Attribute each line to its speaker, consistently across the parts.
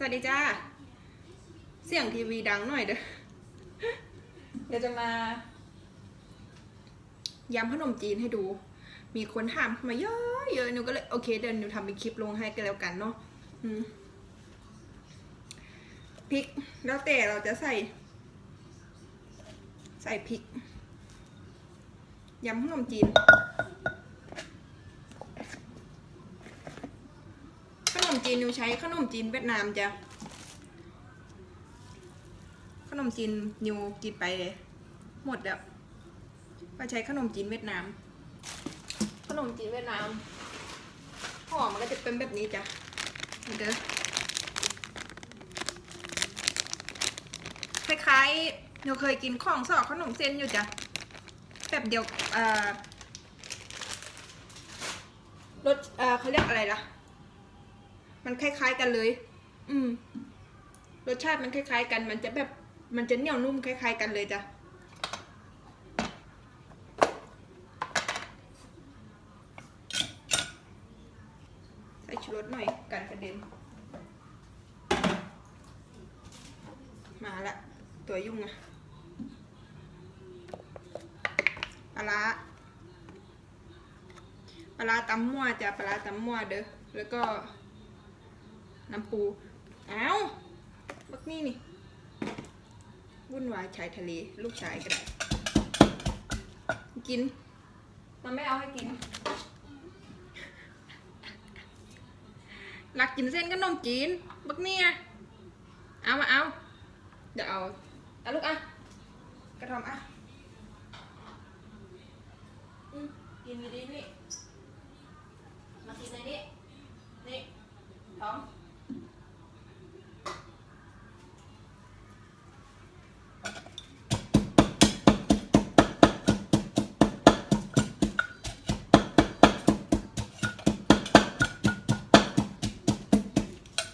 Speaker 1: สวัสดีจ้า เสียงทีวีดังหน่อยเด้อ เดี๋ยวจะมายำขนมจีนให้ดู มีคนถามเข้ามาเยอะเยอะหนูก็เลยโอเคเดี๋ยวหนูทำเป็นคลิปลงให้กันแล้วกันเนาะอืมพริก แล้วแต่เราจะใส่ ใส่พริกยำขนมจีน ขนม จีนหนูใช้ขนมจีนเวียดนามจ้ะ ขนมจีนนิวกินไปเลย หมดแล้วก็ใช้ขนมจีนเวียดนาม ขนมจีนเวียดนามห่อมันก็จะเป็นแบบนี้จ้ะนี่เด้อคล้ายๆหนูเคยกินของสอกขนมเส้นอยู่จ้ะ แบบเดียวเอ่อรสเอ่อเขาเรียกอะไรล่ะ มันคล้าย ๆ กันเลย อืม รสชาติมันคล้าย ๆ กัน มันจะแบบ มันจะเหนียวนุ่มคล้าย ๆ กันเลยจ้ะ ใส่ชูรสหน่อยกันกระเด็น มาละ ตัวยุ่งอะปลาร้าปลาร้าตำมั่วจ้ะปลาร้าตำมั่วเด้อ แล้วก็ น้ำปูอ้าวบักนี่นี่ วุ่นวายชายทะเล ลูกชายก็ได้กิน มันไม่เอาให้กินรักกินเส้นขนมจีน บักเนี่ยเอามาเอา เดี๋ยวเอาเอาลูกอะ กระทอมอะอืมกินดีๆนี่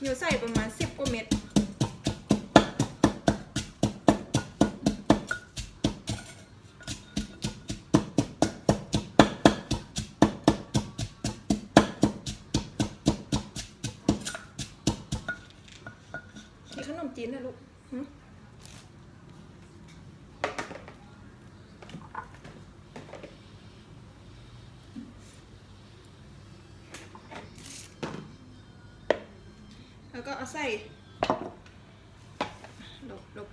Speaker 1: อยู่ใส่ประมาณสิบกว่าเม็ดมีขนมจีนนะลูกหึแล้วก็ เอาใส่หลบหลบ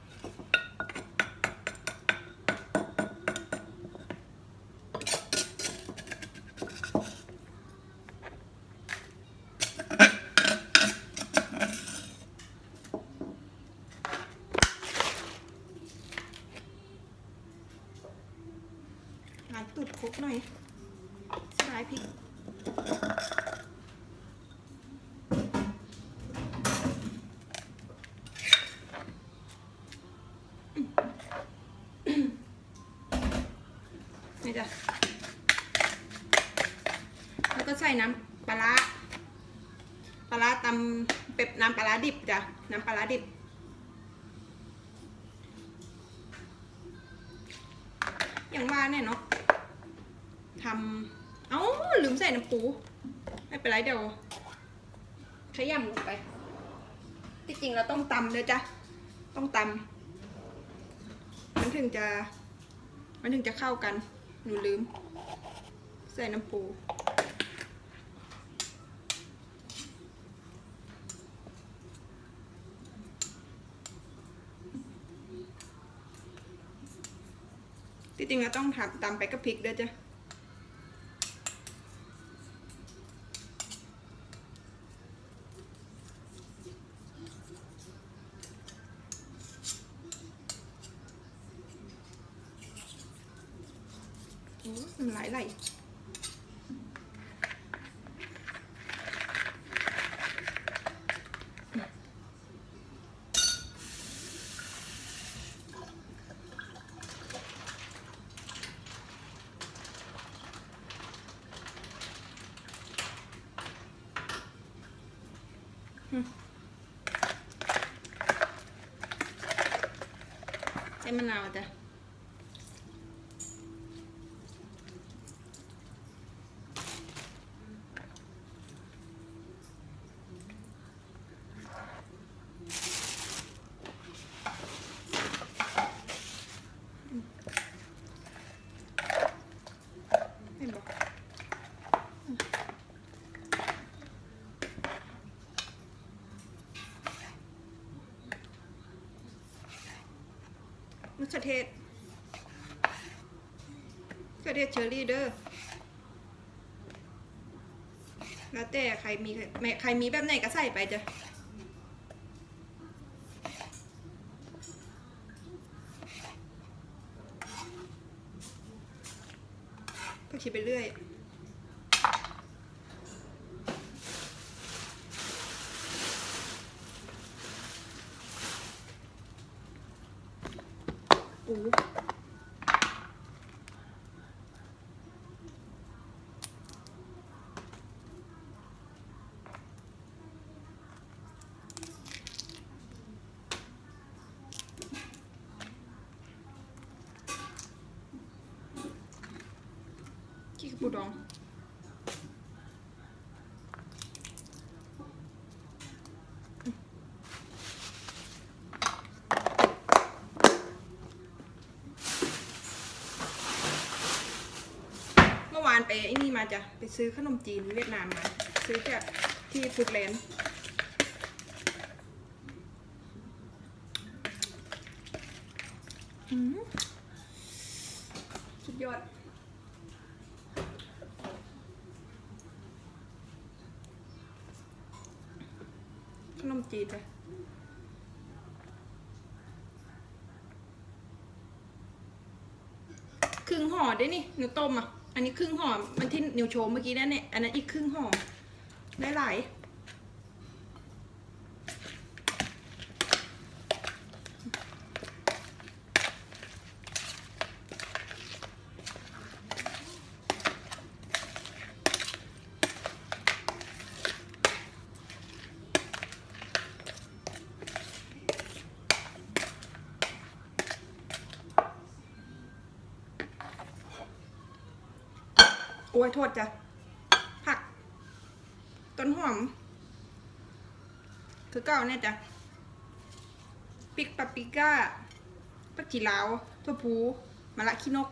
Speaker 1: ล้างตุดครกหน่อยสบายพริก จ้ะแล้วก็ใส่น้ำปลาร้าปลาร้าตำเป็ดน้ำปลาร้าดิบจ้ะ น้ำปลาร้าดิบ อย่างว่าเนี่ยเนาะทำเอ้า ลืมใส่น้ำปู ไม่เป็นไรเดี๋ยวขยำลงไป ที่จริงเราต้องตำเลยจ้ะ ต้องตำมันถึงจะ มันถึงจะเข้ากัน หนูลืม ใส่น้ำปูที่จริงเราต้องทำตำไปกับพริกด้วยจ้ะ โอ้ยมันไหลไหลอืมใส่มะนาวจ้ะ อ เขือเทศเขือเทศเชอรี่เด้อแล้วแต่ใครมีใครมีแบบไหนก็ใส่ไปจ้ะก็คิดไปเรื่อย ปูขี้กระปูดอง เมื่อวานไปไอ้นี่มาจ้ะ ไปซื้อขนมจีนเวียดนามมา ซื้อจากที่ฟูดแลนด์อืมสุดยอดขนมจีนเลยครึ่งห่อได้นี่ หนูต้มอะ อันนี้ครึ่งห่อมันที่นิวโชว์เมื่อกี้นั่นเนี่ย อันนั้นอีกครึ่งห่อได้หลาย อ้ยโทษจ้ะผัก ต้นหอม คือเก่าเนี่ยจ้ะพริกปาปิก้าปักจีลาวถั่วพูมะละขี้นก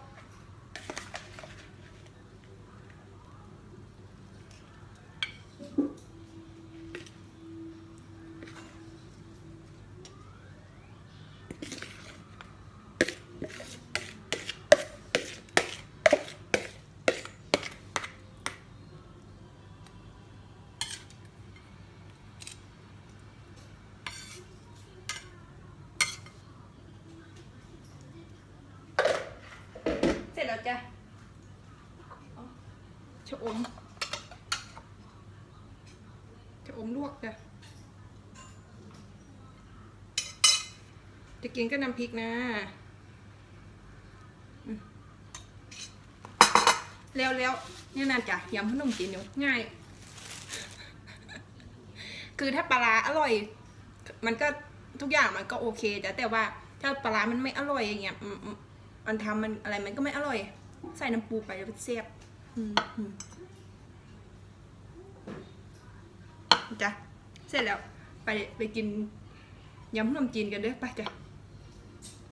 Speaker 1: เสร็จแล้วจ้ะชะ อมชะอมลวกจ้ะจะกินก็น้ำพริกนะ แล้วแล้วเนี่ยนะจ้ะยำขนมจีนเดี๋ยวง่าย คือถ้าปลาร้าอร่อย มันก็ทุกอย่างมันก็โอเคจ้ะแต่ว่าถ้าปลาร้ามันไม่อร่อยอย่างเงี้ยมันทำมันอะไรมันก็ไม่อร่อย ใส่น้ำปูไปแล้วเสียบ จ้ะเสร็จแล้ว ไปไปกินยำขนมจีนกันเด้อไปจ้ะ